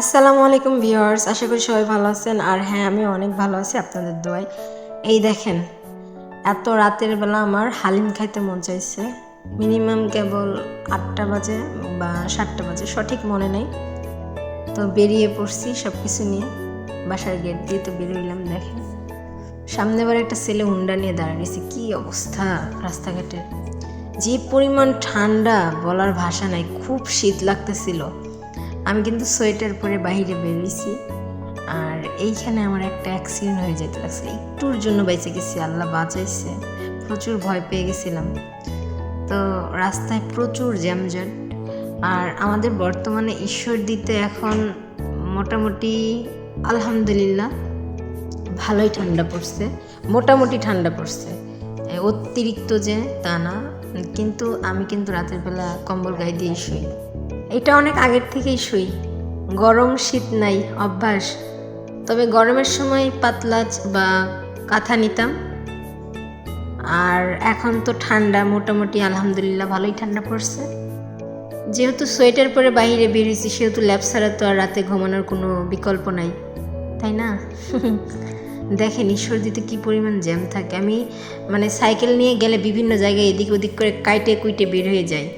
আসসালামু আলাইকুম ভিউয়ার্স, আশা করি সবাই ভালো আছেন। আর হ্যাঁ আমি অনেক ভালো আছি আপনাদের দোয়ায়। এই দেখেন, এত রাতের বেলা আমার হালিম খাইতে মন চাইছে। মিনিমাম কেবল আটটা বাজে বা সাতটা বাজে, সঠিক মনে নেই। তো বেরিয়ে পড়ছি সব কিছু নিয়ে, বাসার গেট দিয়ে তো বেরোইলাম দেখেন। সামনে বার একটা ছেলে হুন্ডা নিয়ে দাঁড়িয়েছে কি অবস্থা রাস্তাঘাটের যে পরিমাণ ঠান্ডা বলার ভাষা নাই, খুব শীত লাগতেছিল। আমি কিন্তু সোয়েটার পরে বাইরে বেরিয়েছি। আর এইখানে আমার একটা অ্যাক্সিডেন্ট হয়ে যেতে লাগছে একটুর জন্য বেঁচে গেছি, আল্লাহ বাঁচাইছে। প্রচুর ভয় পেয়ে গেছিলাম। তো রাস্তায় প্রচুর জ্যামজট। আর আমাদের বর্তমানে ঈশ্বর দিতে এখন মোটামুটি, আলহামদুলিল্লাহ, ভালোই ঠান্ডা পড়ছে। মোটামুটি ঠান্ডা পড়ছে। অতিরিক্ত যে তা না। কিন্তু আমি কিন্তু রাতের বেলা কম্বল গায়ে দিয়ে শুই। এটা অনেক আগের থেকেই শুই গরম শীত নাই, অভ্যাস। তবে গরমের সময় পাতলা বা কাঁথা নিতাম। আর এখন তো ঠান্ডা, মোটামুটি আলহামদুলিল্লাহ ভালোই ঠান্ডা পড়ছে। যেহেতু সোয়েটার পরে বাইরে বেরিয়েছি, সেহেতু ল্যাব ছাড়া তো আর রাতে ঘুমানোর কোনো বিকল্প নাই। তাই না? দেখেন ঈশ্বর দিতে কী পরিমাণ জ্যাম থাকে। আমি মানে সাইকেল নিয়ে গেলে বিভিন্ন জায়গায় এদিক ওদিক করে কাইটে কুইটে বের হয়ে যাই।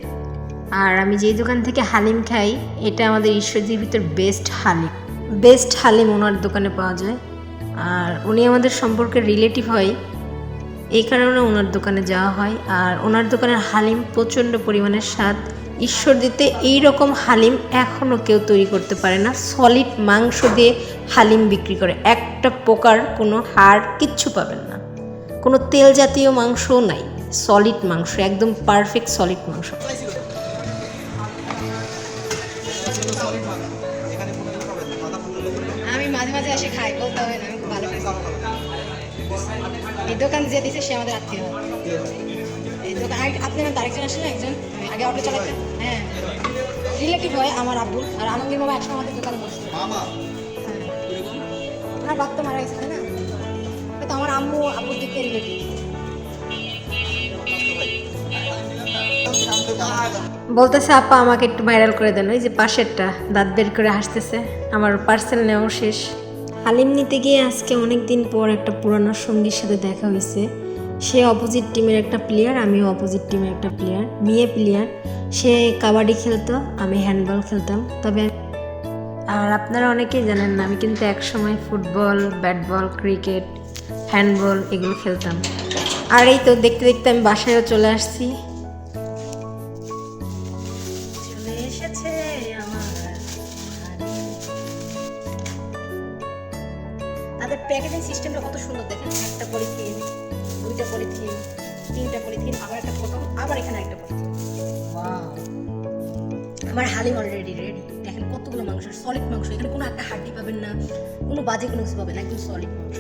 আর আমি যেই দোকান থেকে হালিম খাই, এটা আমাদের ঈশ্বরদীর ভিতর বেস্ট হালিম। বেস্ট হালিম ওনার দোকানে পাওয়া যায়। আর উনি আমাদের সম্পর্কে রিলেটিভ হয়। এই কারণে ওনার দোকানে যাওয়া হয়। আর ওনার দোকানের হালিম প্রচণ্ড পরিমাণের স্বাদ। ঈশ্বর দিতে এই রকম হালিম এখনও কেউ তৈরি করতে পারে না। সলিড মাংস দিয়ে হালিম বিক্রি করে। একটা প্রকার কোনো হাড় কিচ্ছু পাবেন না। কোনো তেল জাতীয় মাংসও নাই। সলিড মাংস, একদম পারফেক্ট সলিড মাংস। আমি মাঝে মাঝে এসে খাই বলতে হবে না আমি খুব ভালো এই দোকান যে দিছে সে আমাদের আত্মীয়। এই দোকান আপনি আমার আরেকজন আসলে একজন? আগে অটো চালাতেন? হ্যাঁ। রিলেটিভ হয় আমার আব্বু আর আলমগীর বাবা একসময় আমাদের দোকানে বসতো। হ্যাঁ। ওনার বাপ তো মারা গেছে না? তো আমার আম্মু আব্বুর দিকে রিলেটিভ বলতেছে, আপা, আমাকে একটু ভাইরাল করে দেন। ওই যে পাশেরটা, দাঁত বের করে হাসতেছে। আমার পার্সেল নেওয়া শেষ। হালিম নিতে গিয়ে আজকে অনেক দিন পর একটা পুরানো সঙ্গীর সাথে দেখা হয়েছে। সে অপোজিট টিমের একটা প্লেয়ার আমিও অপোজিট টিমের একটা প্লেয়ার মেয়ে প্লেয়ার সে কাবাডি খেলতো, আমি হ্যান্ডবল খেলতাম। তবে আর আপনারা অনেকেই জানেন না, আমি কিন্তু একসময় football bat ball cricket handball এগুলো খেলতাম। আর এই তো দেখতে দেখতে আমি বাসায়ও চলে আসছি। প্যাকেজিং সিস্টেমটা কত সুন্দর দেখেন। একটা পলিথিন দুইটা পলিথিন তিনটা পলিথিন আবার একটা ফটো আবার এখানে একটা পলিথিন। আমার হালিম অলরেডি রেডি দেখেন কতগুলো মাংস সলিড মাংস। এখানে কোনো একটা হাড্ডি পাবেন না কোনো বাজে কোনো কিছু পাবেন না একদম সলিড মাংস।